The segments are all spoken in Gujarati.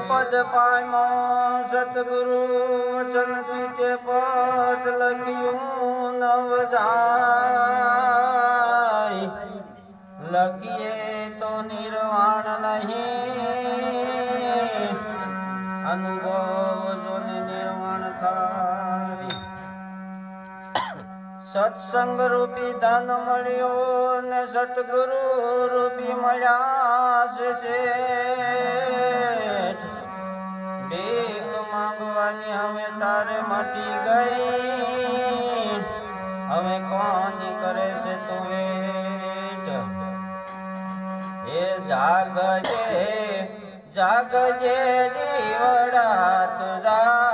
પદ પામો સતગુરુ વચનથી તે પદ લખ્યું નવ જાય લખીએ તો નિર્વાણ નહીં. સત્સંગ રૂપી ધન મળ્યો ને સતગુરુ રૂપી મળ્યા છે ભીખ માંગવાની હવે તારે મટી ગઈ. હવે કોની કરે છે તું વેઠ? એ જાગજે જાગજે જીવડા તું જાગજે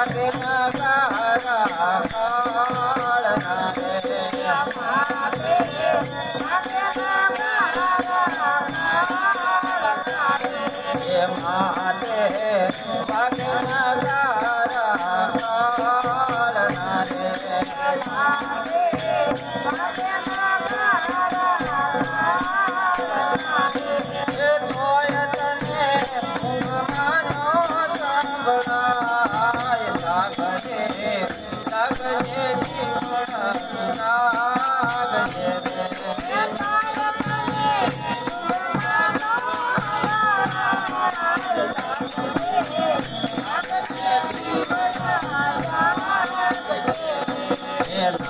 Hare Krishna.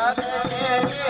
Hare Hare né, né, né?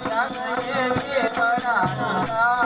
જગયે પરા